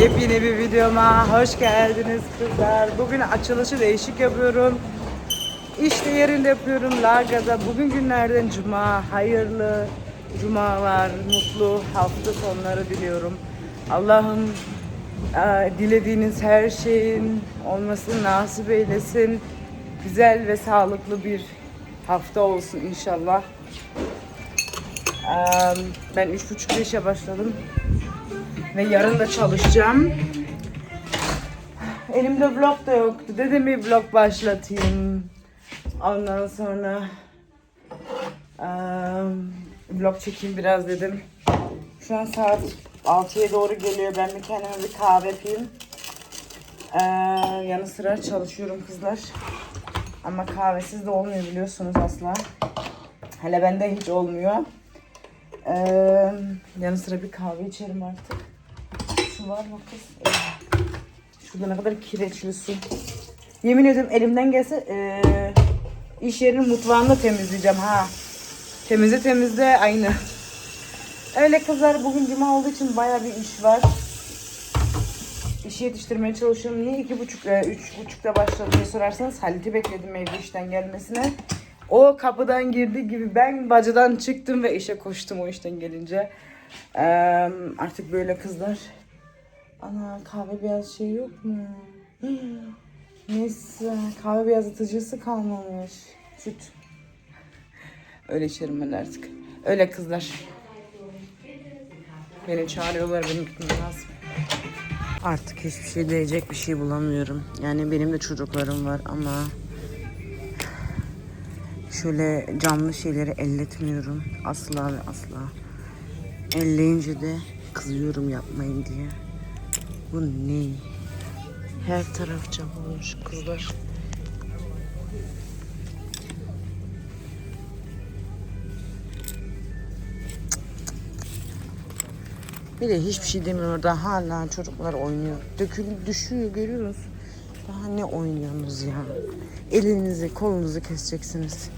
Yepyeni bir videoma hoş geldiniz kızlar. Bugün açılışı değişik yapıyorum. İşte yerinde yapıyorum Larga'da. Bugün günlerden cuma. Hayırlı cumalar, mutlu hafta sonları diliyorum. Allah'ım e, dilediğiniz her şeyin olmasını nasip eylesin. Güzel ve sağlıklı bir hafta olsun inşallah. Ben üç buçuk işe başladım. Ve yarın da çalışacağım. Elimde vlog da yoktu. Dedim bir vlog başlatayım. Ondan sonra eee, vlog çekeyim biraz dedim. Şu an saat 6'ya doğru geliyor. Ben bir kendime bir kahve yapayım. Eee, yanı sıra çalışıyorum kızlar. Ama kahvesiz de olmuyor biliyorsunuz asla. Hele bende hiç olmuyor. Eee yanı sıra bir kahve içerim artık. Su var mı kız? Evet. Şurada ne kadar kireçli su. Yemin ediyorum elimden gelse eee iş yerinin mutfağını temizleyeceğim ha. Temizle temizle aynı. Öyle kızlar bugün cuma olduğu için baya bir iş var. İşi yetiştirmeye çalışıyorum. Niye iki buçuk, e, üç buçukta başladı diye sorarsanız Halit'i bekledim evde işten gelmesine. O kapıdan girdi gibi ben bacadan çıktım ve işe koştum o işten gelince. Eee, artık böyle kızlar. Ana kahve beyaz şey yok mu? Neyse kahve beyazlatıcısı kalmamış. Süt. Öyle içerim ben artık. Öyle kızlar. Beni çağırıyorlar benim gitmem lazım. Artık hiçbir şey diyecek bir şey bulamıyorum. Yani benim de çocuklarım var ama şöyle canlı şeyleri elletmiyorum. Asla ve asla. Elleyince de kızıyorum yapmayın diye. Bu ne? Her taraf cam olmuş kızlar. Bir de hiçbir şey demiyor orada hala çocuklar oynuyor. Dökülüp düşüyor görüyoruz. Daha ne oynuyorsunuz ya? Elinizi kolunuzu keseceksiniz.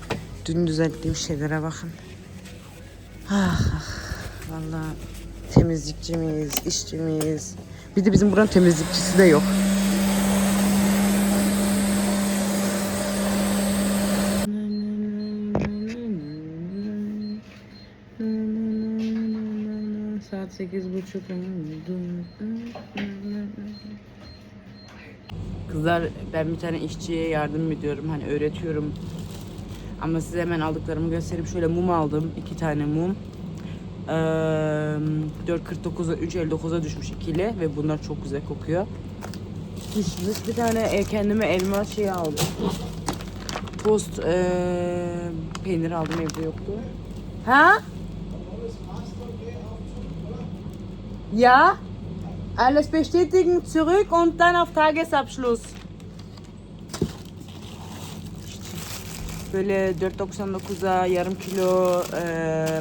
Dün düzelttiğim şeylere bakın. Ah, ah. Vallahi temizlikçi miyiz, işçi miyiz? Bir de bizim buranın temizlikçisi de yok. Saat sekiz buçuk Kızlar ben bir tane işçiye yardım ediyorum hani öğretiyorum. Ama size hemen aldıklarımı göstereyim. Şöyle mum aldım. iki tane mum. Ee, 4.49'a 3.59'a düşmüş ikili ve bunlar çok güzel kokuyor. Dış, bir tane e, kendime elma şey aldım. Tost e, peynir aldım evde yoktu. Ha? Ja. Alles bestätigen, zurück und dann auf Tagesabschluss. Böyle 4.99'a yarım kilo eee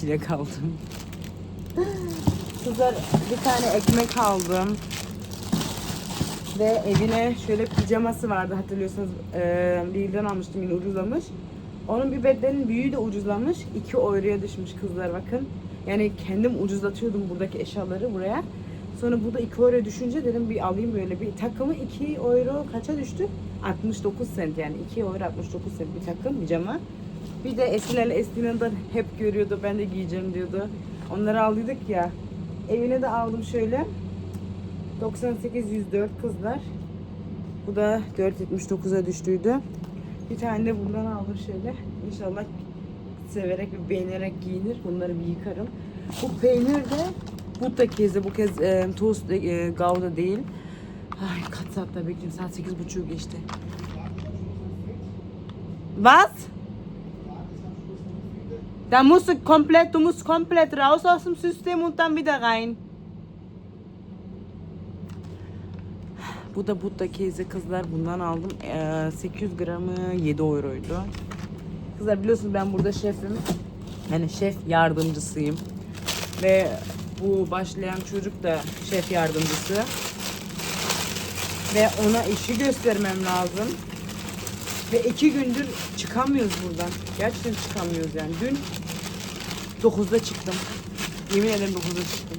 çilek aldım. Kızlar bir tane ekmek aldım. Ve evine şöyle pijaması vardı hatırlıyorsunuz. Eee Lidl'den almıştım yine ucuzlamış. Onun bir bedenin büyüğü de ucuzlamış. 2 euroya düşmüş kızlar bakın. Yani kendim ucuzlatıyordum buradaki eşyaları buraya. Sonra bu da 2 euro düşünce dedim bir alayım böyle bir takımı 2 euro kaça düştü? 69 sent yani 2 euro 69 sent bir takım pijama. Bir de Esinler'le Estina'dan hep görüyordu ben de giyeceğim diyordu. Onları aldıydık ya. Evine de aldım şöyle. 98 104 kızlar. Bu da 4.79'a düştüydü. Bir tane de bundan aldım şöyle. İnşallah severek ve beğenerek giyinir. Bunları bir yıkarım. Bu peynir de Buddha kezi. Bu kez e, tost e, gouda değil. Ay kaç saatte bekliyorum. Saat sekiz buçuğu geçti. Was? Da musst du komplett, du musst komplett raus aus dem System und dann wieder rein. Bu da Buddha kezi kızlar. Bundan aldım. Ee, 800 gramı 7 euroydu. Kızlar biliyorsunuz ben burada şefim. Yani şef yardımcısıyım. Ve bu başlayan çocuk da şef yardımcısı. Ve ona işi göstermem lazım. Ve iki gündür çıkamıyoruz buradan. Gerçekten çıkamıyoruz yani. Dün 9'da çıktım. Yemin ederim 9'da çıktım.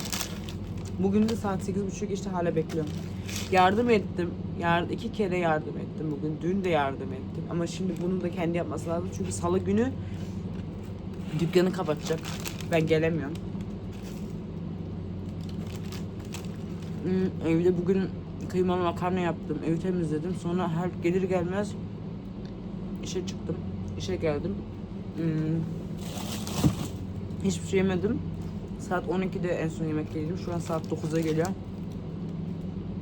Bugün de saat 8.30 geçti hala bekliyorum. Yardım ettim. Yard iki kere yardım ettim bugün. Dün de yardım ettim. Ama şimdi bunu da kendi yapması lazım. Çünkü salı günü dükkanı kapatacak. Ben gelemiyorum. Hmm, evde bugün kıymalı makarna yaptım. Evi temizledim. Sonra her gelir gelmez işe çıktım. İşe geldim. Hmm, hiçbir şey yemedim. Saat 12'de en son yemek yedim. Şu an saat 9'a geliyor.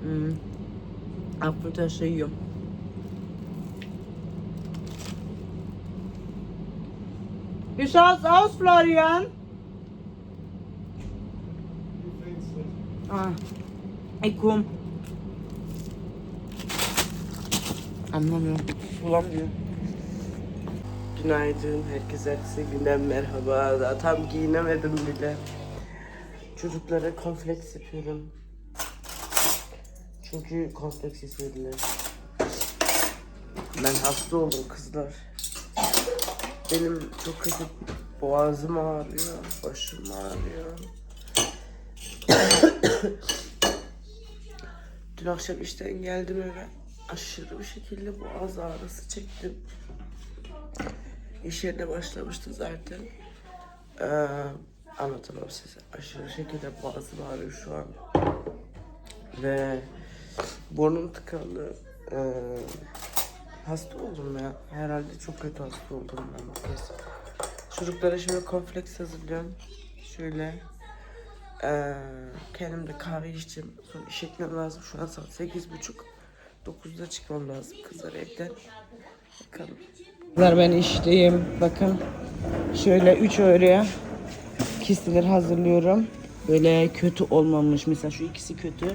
Hmm. Afiyet olsun yiyorum. Wie schaut's aus, Florian? Ah, ich komm. Anlamıyorum. Bulamıyorum. Günaydın, herkese herkese merhaba. Daha tam giyinemedim bile. Çocuklara kompleks yapıyorum. Çünkü kompleks istediler. Ben hasta oldum kızlar. Benim çok kötü boğazım ağrıyor, başım ağrıyor. Dün akşam işten geldim eve. Aşırı bir şekilde boğaz ağrısı çektim. İş yerine başlamıştı zaten. Ee, anlatamam size. Aşırı şekilde boğazım ağrıyor şu an. Ve burnum tıkalı. Ee, hasta oldum ya. Herhalde çok kötü hasta oldum ben. Çocuklara şimdi kompleks hazırlıyorum. Şöyle. Ee, kendim de kahve içtim. Sonra işe gitmem lazım. Şu an saat sekiz buçuk. 9'da çıkmam lazım kızlar evden. Bakalım. Kızlar ben işteyim. Bakın. Şöyle 3 euroya kistiler hazırlıyorum. Böyle kötü olmamış. Mesela şu ikisi kötü.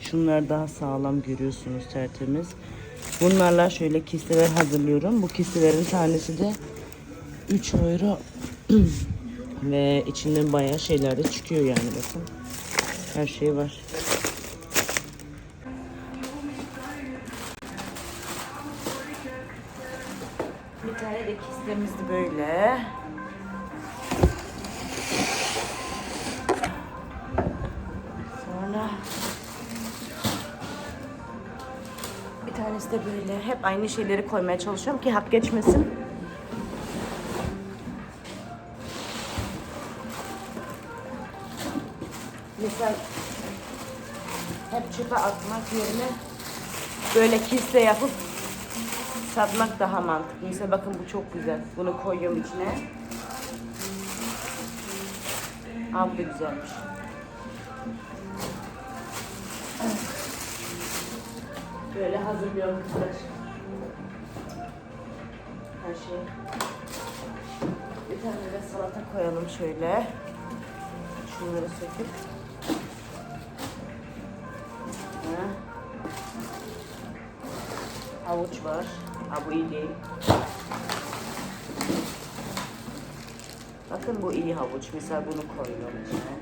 Şunlar daha sağlam görüyorsunuz tertemiz. Bunlarla şöyle kisteler hazırlıyorum. Bu kistelerin tanesi de 3 euro. Ve içinden bayağı şeyler de çıkıyor yani bakın. Her şey var. Aynı şeyleri koymaya çalışıyorum ki hak geçmesin. Mesela hep çöpe atmak yerine böyle kiste yapıp satmak daha mantıklı. Mesela bakın bu çok güzel. Bunu koyuyorum içine. Aa bu da güzelmiş. Böyle hazırlıyorum kızlar. Şeyi. Bir tane de salata koyalım şöyle. Şunları söküp. Ha. Havuç var. Ha bu iyi değil. Bakın bu iyi havuç. Mesela bunu koyuyorum içine.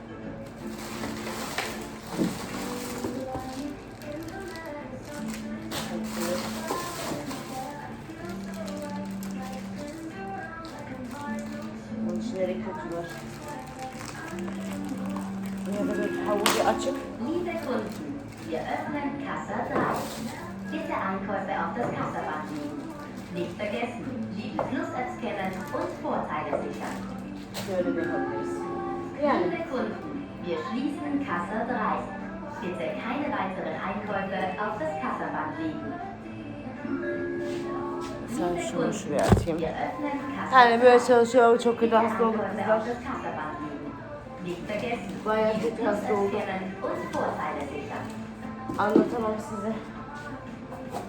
Weiteren Einkäufe auf das Kassaband legen. sen şunu şuraya atayım. Yani böyle 3. çalışıyor. Çok kötü hasta Einkäufe kızlar. Bayağı kötü hasta sichern. Anlatamam size.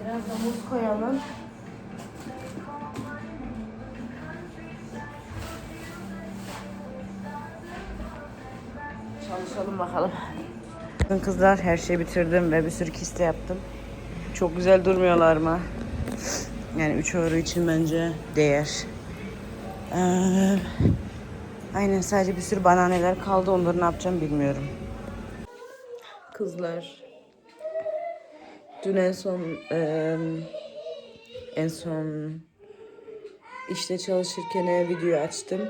Biraz da muz koyalım. Çalışalım bakalım. Bakın Kızlar her şeyi bitirdim ve bir sürü kiste yaptım. Çok güzel durmuyorlar mı? Yani 3 euro için bence değer. Ee, aynen sadece bir sürü bananeler kaldı. Onları ne yapacağım bilmiyorum. Kızlar Dün en son eee, en son işte çalışırken video açtım.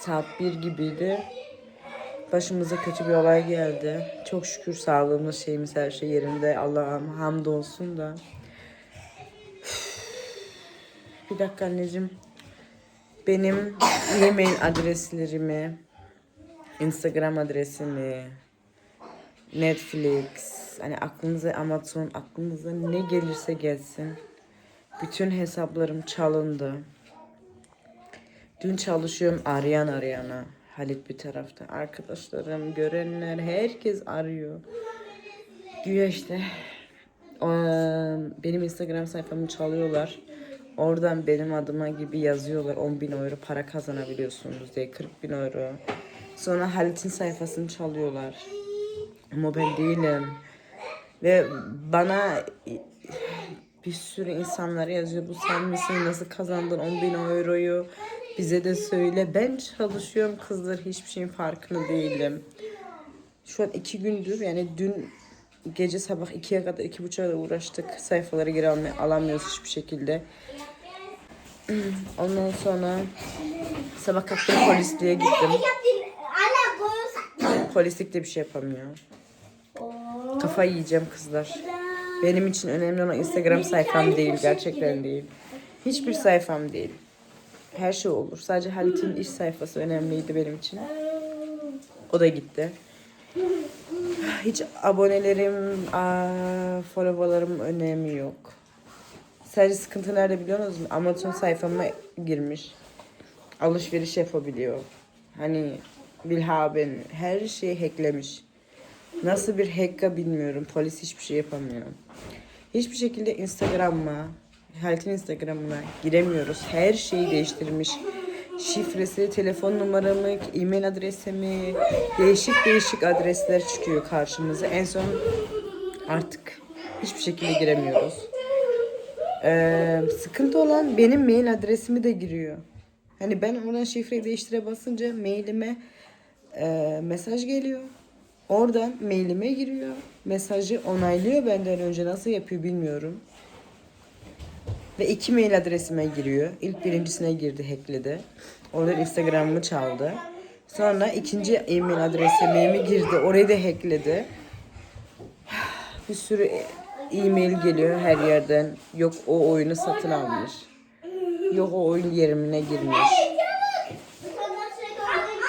Saat 1 gibiydi. Başımıza kötü bir olay geldi. Çok şükür sağlığımız şeyimiz her şey yerinde. Allah'ım hamdolsun da. Bir dakika anneciğim. Benim e-mail adreslerimi, Instagram adresimi, Netflix, hani aklınıza Amazon, aklınıza ne gelirse gelsin. Bütün hesaplarım çalındı. Dün çalışıyorum arayan arayana. Halit bir tarafta. Arkadaşlarım, görenler, herkes arıyor. Güya işte benim Instagram sayfamı çalıyorlar. Oradan benim adıma gibi yazıyorlar 10 bin euro para kazanabiliyorsunuz diye 40 bin euro. Sonra Halit'in sayfasını çalıyorlar. Ama ben değilim. Ve bana bir sürü insanlar yazıyor. Bu sen misin? Nasıl kazandın 10 bin euroyu? Bize de söyle. Ben çalışıyorum kızlar. Hiçbir şeyin farkında değilim. Şu an iki gündür yani dün gece sabah ikiye kadar iki buçuğa uğraştık. Sayfaları geri almaya, alamıyoruz hiçbir şekilde. Ondan sonra sabah kalktım polisliğe gittim. Polislik de bir şey yapamıyor. Kafayı yiyeceğim kızlar. Benim için önemli olan Instagram sayfam değil. Gerçekten değil. Hiçbir sayfam değil. Her şey olur. Sadece Halit'in iş sayfası önemliydi benim için. O da gitti. Hiç abonelerim, aa, followlarım önemi yok. Sadece sıkıntı nerede biliyor musunuz? Amazon sayfama girmiş. Alışveriş yapabiliyor. Hani Bilhaben her şeyi hacklemiş. Nasıl bir hacka bilmiyorum. Polis hiçbir şey yapamıyor. Hiçbir şekilde Instagram'a, Halit'in Instagram'ına giremiyoruz. Her şeyi değiştirmiş. Şifresi, telefon numaramı, e-mail adresimi, değişik değişik adresler çıkıyor karşımıza. En son artık hiçbir şekilde giremiyoruz. Ee, sıkıntı olan benim mail adresimi de giriyor. Hani ben oradan şifreyi değiştire basınca mailime e, mesaj geliyor. Oradan mailime giriyor. Mesajı onaylıyor benden önce nasıl yapıyor bilmiyorum. Ve iki mail adresime giriyor. İlk birincisine girdi, hackledi. Oradan Instagram'ımı çaldı. Sonra ikinci e-mail adresime girdi. Orayı da hackledi. Bir sürü e-mail geliyor her yerden. Yok o oyunu satın almış. Yok o oyun yerimine girmiş.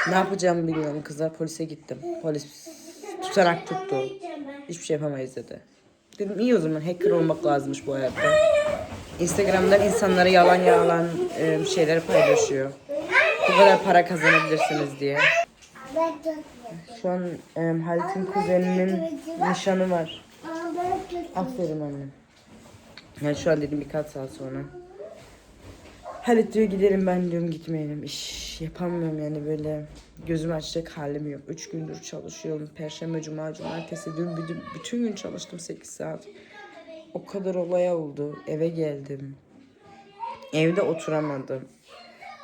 Ne yapacağımı bilmiyorum kızlar. Polise gittim. Polis tutanak tuttu. Hiçbir şey yapamayız dedi. Dedim iyi o zaman hacker olmak lazımmış bu hayatta. Instagram'dan insanlara yalan yalan e, şeyler paylaşıyor. Bu kadar para kazanabilirsiniz diye. Şu an e, Halit'in kuzeninin nişanı var. Aferin annem. Yani şu an dedim birkaç saat sonra. Halit diyor gidelim ben diyorum gitmeyelim. İş yapamıyorum yani böyle gözümü açacak halim yok. Üç gündür çalışıyorum. Perşembe, cuma, cumartesi dün bütün gün çalıştım 8 saat. O kadar olay oldu. Eve geldim. Evde oturamadım.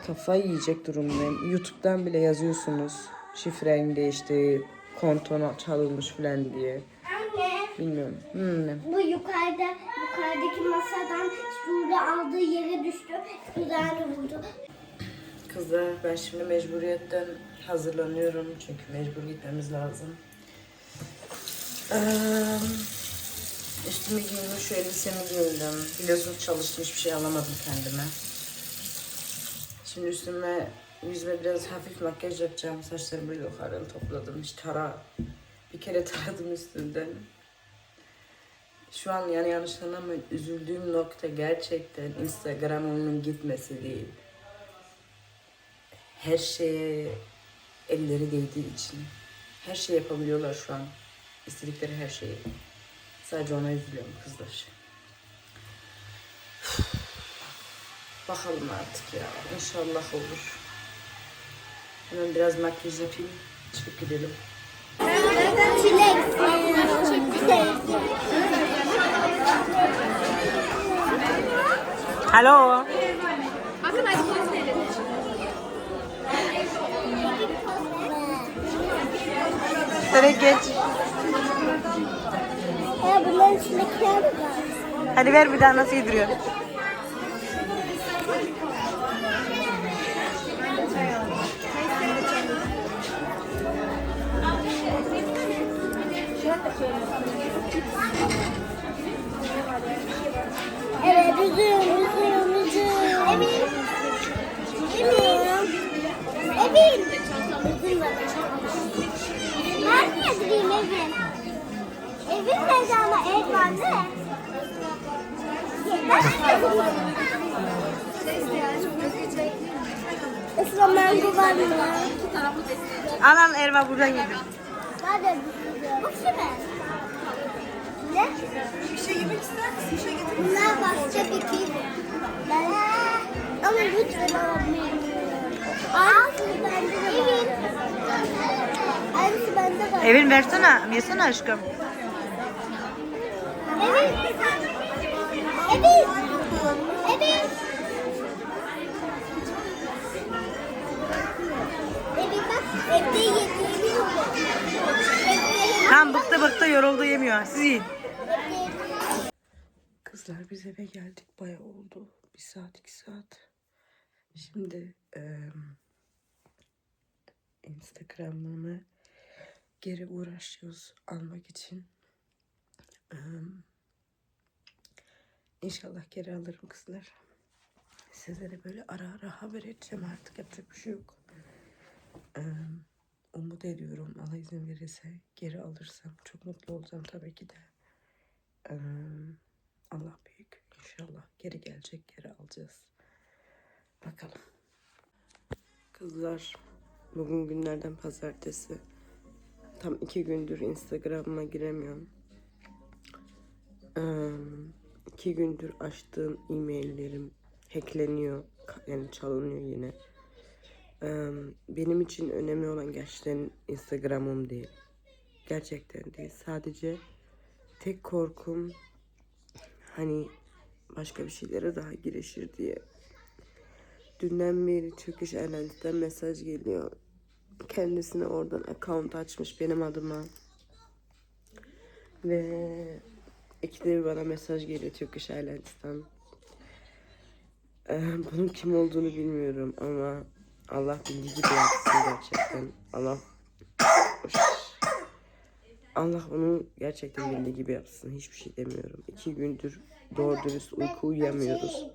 Kafayı yiyecek durumdayım. YouTube'dan bile yazıyorsunuz. Şifren değişti, kontona çalınmış falan diye. Anne, Bilmiyorum. Hmm, bu yukarıda, yukarıdaki masadan şurada aldığı yere düştü. Kulağını vurdu. Kızlar ben şimdi mecburiyetten hazırlanıyorum çünkü mecbur gitmemiz lazım. Ee, üstümü giyindim, şu elbisemi giyindim. Biliyorsunuz çalıştım, hiçbir şey alamadım kendime. Şimdi üstüme, yüzüme biraz hafif makyaj yapacağım. Saçlarımı böyle yukarıdan topladım. Hiç tara, bir kere taradım üstünden. Şu an yani yanlış anlamayın, üzüldüğüm nokta gerçekten Instagram'ımın gitmesi değil her şeye elleri değdiği için her şey yapabiliyorlar şu an. İstedikleri her şeyi. Sadece ona üzülüyorum kızlar. Bakalım artık ya. İnşallah olur. Hemen biraz makyaj yapayım. Çıkıp gidelim. Çilek. Hallo. Direkt geç. Ya bunların içinde kıyafet var. Hadi ver bir daha nasıl yediriyor. Evet, üzüm, üzüm, üzüm. Evin. Evin. Evin. Üzüm var. Ben niye gideyim evin? Nerede ama ev var ne? Esra mango var mı? Anan Erva buradan yedim. Nerede? Bu kimin? Ne? Bir şey yemek ister misin? Bir şey getir. Bunlar başka bir şey. Ben... Ama lütfen almayın. Aynısı bende de var. Aynısı bende var. Evin versene. Yesene aşkım. Evet. Evet. Evet. Tam bıktı bıktı yoruldu yemiyor. Siz yiyin. Kızlar biz eve geldik baya oldu. Bir saat iki saat. Şimdi eee Instagram'ımı geri uğraşıyoruz almak için. Eee, İnşallah geri alırım kızlar. Sizlere böyle ara ara haber edeceğim artık yapacak bir şey yok. Eee, umut ediyorum Allah izin verirse geri alırsam çok mutlu olacağım tabii ki de. Eee, Allah büyük. İnşallah geri gelecek, geri alacağız. Bakalım. Kızlar, bugün günlerden pazartesi. Tam iki gündür Instagram'ıma giremiyorum. İki gündür açtığım e-maillerim hackleniyor. Yani çalınıyor yine. Benim için önemli olan gerçekten Instagram'ım değil. Gerçekten değil. Sadece tek korkum hani başka bir şeylere daha girişir diye. Dünden beri Turkish Airlines'ten mesaj geliyor. Kendisine oradan account açmış benim adıma. Ve ikide bir bana mesaj geliyor Turkish Airlines'tan. Ee, bunun kim olduğunu bilmiyorum ama Allah bildiği gibi yapsın gerçekten. Allah Allah onu gerçekten bildiği gibi yapsın. Hiçbir şey demiyorum. İki gündür doğru dürüst uyku uyuyamıyoruz.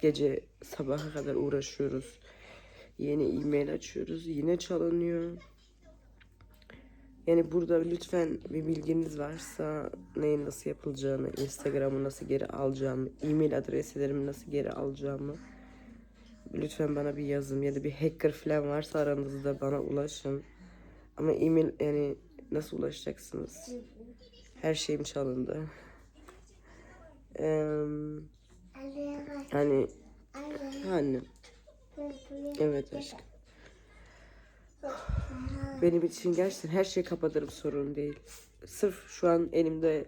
Gece sabaha kadar uğraşıyoruz. Yeni e-mail açıyoruz. Yine çalınıyor. Yani burada lütfen bir bilginiz varsa neyin nasıl yapılacağını, Instagram'ı nasıl geri alacağımı, e-mail adreslerimi nasıl geri alacağımı lütfen bana bir yazın ya da bir hacker falan varsa aranızda bana ulaşın. Ama e-mail yani nasıl ulaşacaksınız? Her şeyim çalındı. Eee hani anne. Evet aşkım. Benim için gerçekten her şeyi kapatırım sorun değil. Sırf şu an elimde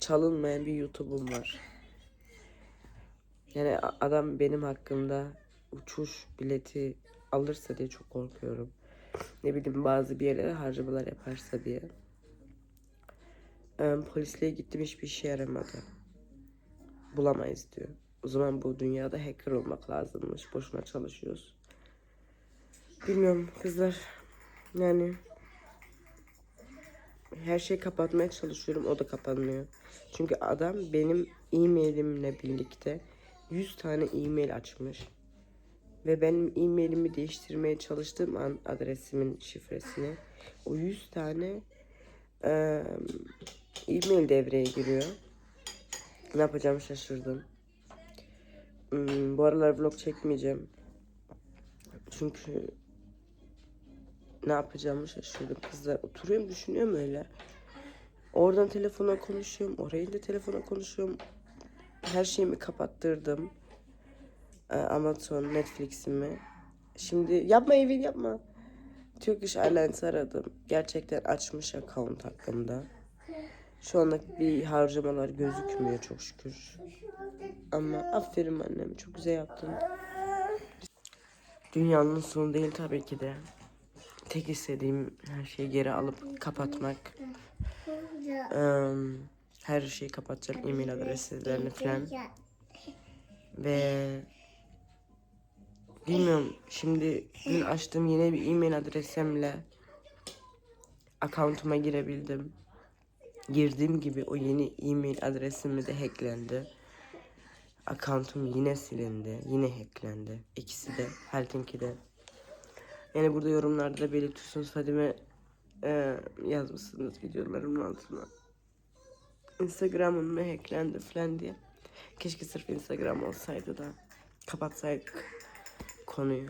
çalınmayan bir YouTube'um var. Yani adam benim hakkında uçuş bileti alırsa diye çok korkuyorum. Ne bileyim bazı bir yerlere harcamalar yaparsa diye. Ee, polisliğe gittim hiçbir işe yaramadı. Bulamayız diyor. O zaman bu dünyada hacker olmak lazımmış. Boşuna çalışıyoruz. Bilmiyorum kızlar. Yani her şeyi kapatmaya çalışıyorum. O da kapanmıyor. Çünkü adam benim e-mailimle birlikte 100 tane e-mail açmış. Ve benim e-mailimi değiştirmeye çalıştığım an adresimin şifresini o 100 tane e-mail devreye giriyor. Ne yapacağımı şaşırdım. Hmm, bu aralar vlog çekmeyeceğim. Çünkü ne yapacağımı şaşırdım. Kızlar oturuyorum düşünüyorum öyle. Oradan telefona konuşuyorum. Orayı da telefona konuşuyorum. Her şeyimi kapattırdım. Ee, Amazon, Netflix'imi. Şimdi yapma evin yapma. Turkish Airlines aradım. Gerçekten açmış account hakkında. Şu anda bir harcamalar gözükmüyor çok şükür. Ama aferin annem çok güzel yaptın. Dünyanın sonu değil tabii ki de. Tek istediğim her şeyi geri alıp kapatmak. Her şeyi kapatacağım. E-mail adreslerini falan. Ve bilmiyorum şimdi dün açtığım yeni bir e-mail adresimle account'uma girebildim. Girdiğim gibi o yeni e-mail adresimi de hacklendi. Account'um yine silindi. Yine hacklendi. İkisi de. Herkinki de. Yani burada yorumlarda da belirtiyorsunuz Fadime e, yazmışsınız videolarımın altına. Instagram'ın mı hacklendi falan diye. Keşke sırf Instagram olsaydı da kapatsaydık konuyu.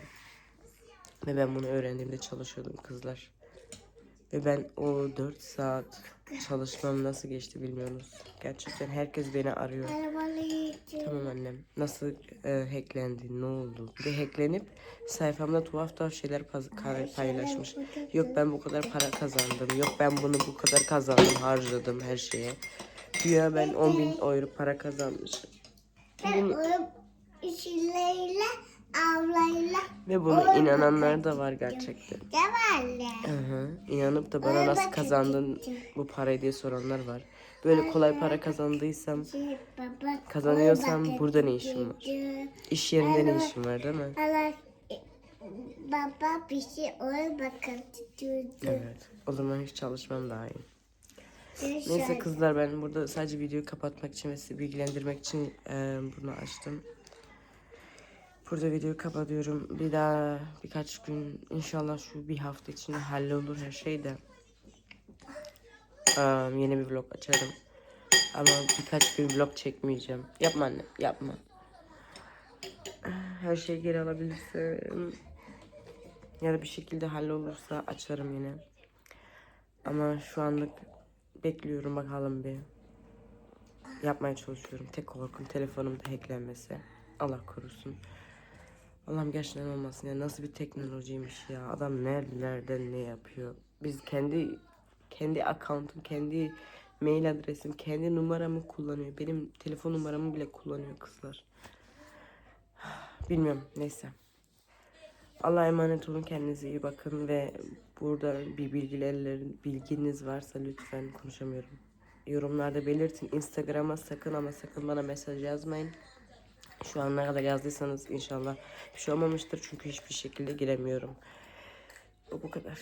Ve ben bunu öğrendiğimde çalışıyordum kızlar. Ve ben o 4 saat çalışmam nasıl geçti bilmiyorsunuz. Gerçekten herkes beni arıyor. Tamam annem. Nasıl e, hacklendi? Ne oldu? Bir hacklenip sayfamda tuhaf tuhaf şeyler paylaşmış. Yok ben bu kadar para kazandım. Yok ben bunu bu kadar kazandım, harcadım her şeye. Güya ben 10 bin euro para kazanmışım. Ben onu işleriyle avlayla Ve buna inananlar da var gerçekten. Hı hı. İnanıp da bana nasıl kazandın bu parayı diye soranlar var. Böyle kolay para kazandıysam, kazanıyorsam burada ne işim var? İş yerinde ne işim var değil mi? Hala baba bir şey oy bakın. Evet. O zaman hiç çalışmam daha iyi. Neyse kızlar ben burada sadece videoyu kapatmak için ve sizi bilgilendirmek için e, bunu açtım. Burada videoyu kapatıyorum. Bir daha birkaç gün inşallah şu bir hafta içinde hallolur her şey de. E, yeni bir vlog açarım. Ama birkaç gün vlog çekmeyeceğim. Yapma anne yapma. Her şeyi geri alabilirsem ya da bir şekilde hallolursa açarım yine. Ama şu anlık bekliyorum bakalım bir. Yapmaya çalışıyorum. Tek korkum telefonumda hacklenmesi. Allah korusun. Allah'ım gerçekten olmasın ya. Nasıl bir teknolojiymiş ya. Adam nereden ne yapıyor. Biz kendi kendi account'um, kendi mail adresim, kendi numaramı kullanıyor. Benim telefon numaramı bile kullanıyor kızlar. Bilmiyorum. Neyse. Allah'a emanet olun. Kendinize iyi bakın ve burada bir bilgilerin bilginiz varsa lütfen konuşamıyorum. Yorumlarda belirtin. Instagram'a sakın ama sakın bana mesaj yazmayın. Şu an ne kadar yazdıysanız inşallah bir şey olmamıştır çünkü hiçbir şekilde giremiyorum. O bu kadar.